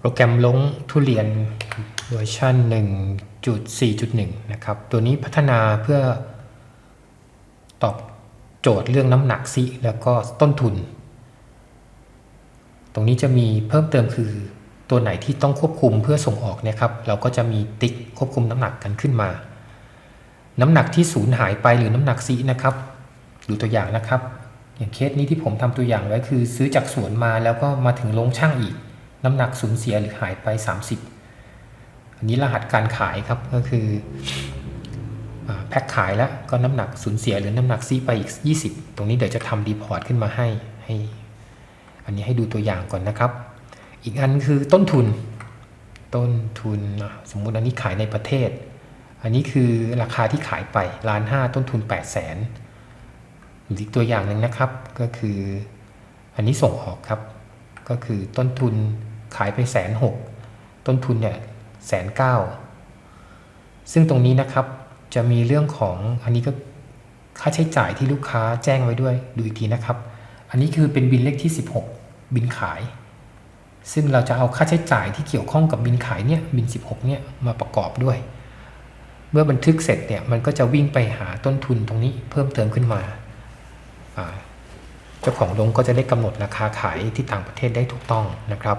โปรแกรมลงทุเรียนเวอร์ชัน1.4.1 นะครับ ตัวนี้พัฒนาเพื่อตอบโจทย์เรื่องน้ำหนักซิแล้วก็ต้นทุน ตรงนี้จะมีเพิ่มเติมคือตัวไหนที่ต้องควบคุมเพื่อส่งออกนี่ยครับ เราก็จะมีติ๊กควบคุมน้ำหนักกันขึ้นมา น้ำหนักที่สูญหายไปหรือน้ำหนักซินะครับ ดูตัวอย่างนะครับ อย่างเคสนี้ที่ผมทำตัวอย่างไว้คือ ซื้อจากสวนมาแล้วก็มาถึงโรงช่างอีก น้ำหนักสูญเสียหรือหายไป 30 อันนี้รหัสการขายครับก็คือแพ็คขายแล้วก็น้ำหนักสูญเสียหรือน้ำหนักซีไปอีก 20 ตรงนี้เดี๋ยวจะทำรีพอร์ตขึ้นมาให้ให้ อันนี้ให้ดูตัวอย่างก่อนนะครับ อีกอันคือต้นทุน ต้นทุนสมมุติอันนี้ขายในประเทศ อันนี้คือราคาที่ขายไปล้านห้าต้นทุน 8 0 0แสนอีกตัวอย่างหนึ่งนะครับก็คือ อันนี้ส่งออกครับ ก็คือต้นทุน ขายไปแสนหกต้นทุนเนี่ยแสนเก้าซึ่งตรงนี้นะครับจะมีเรื่องของอันนี้ก็ค่าใช้จ่ายที่ลูกค้าแจ้งไว้ด้วยดูอีกทีนะครับ อันนี้คือเป็นบินเลขที่ 16 บินขาย ซึ่งเราจะเอาค่าใช้จ่ายที่เกี่ยวข้องกับบินขายเนี่ยบิน 16เนี่ยมาประกอบด้วย เมื่อบันทึกเสร็จเนี่ยมันก็จะวิ่งไปหาต้นทุนตรงนี้เพิ่มเติมขึ้นมาเจ้าของโรงก็จะได้กำหนดราคาขายที่ต่างประเทศได้ถูกต้องนะครับ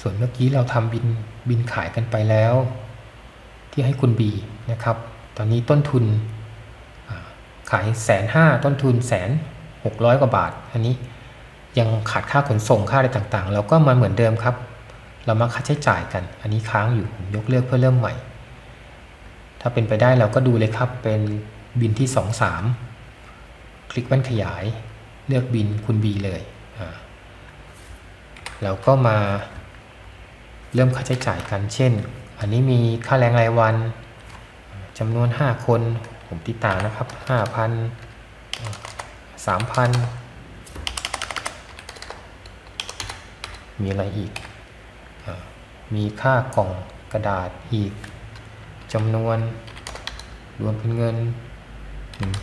ส่วนเมื่อกี้เราทำบินบินขายกันไปแล้ว ที่ให้คุณบีนะครับ ตอนนี้ต้นทุนขายแสนห้าต้นทุนแสนหกร้อยกว่าบาท อันนี้ยังขาดค่าขนส่งค่าอะไรต่างๆ เราก็มาเหมือนเดิมครับ เรามาค่าใช้จ่ายกัน อันนี้ค้างอยู่ผมยกเลิกเพื่อเริ่มใหม่ ถ้าเป็นไปได้เราก็ดูเลยครับเป็นบินที่2 3คลิกแว่นขยายเลือกบินคุณ B เลยอ่าเราก็มา เริ่มค่าใช้จ่ายกัน เช่น อันนี้มีค่าแรงรายวันจำนวน 5 คน ผมติดตามนะครับ 5,000 3,000 มีอะไรอีกอมีค่ากล่องกระดาษอีกจำนวนรวมเป็นเงิน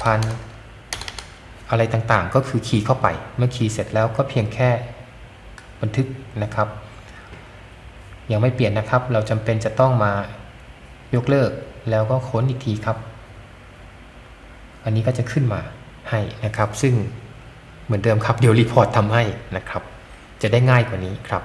1,000 อะไรต่างๆ ก็คือคีย์เข้าไป เมื่อคีย์เสร็จแล้วก็เพียงแค่บันทึกนะครับ ยังไม่เปลี่ยนนะครับ เราจำเป็นจะต้องมายกเลิกแล้วก็ค้นอีกทีครับ อันนี้ก็จะขึ้นมาให้นะครับ ซึ่งเหมือนเดิมครับเดี๋ยวรีพอร์ตทำให้นะครับ จะได้ง่ายกว่านี้ครับ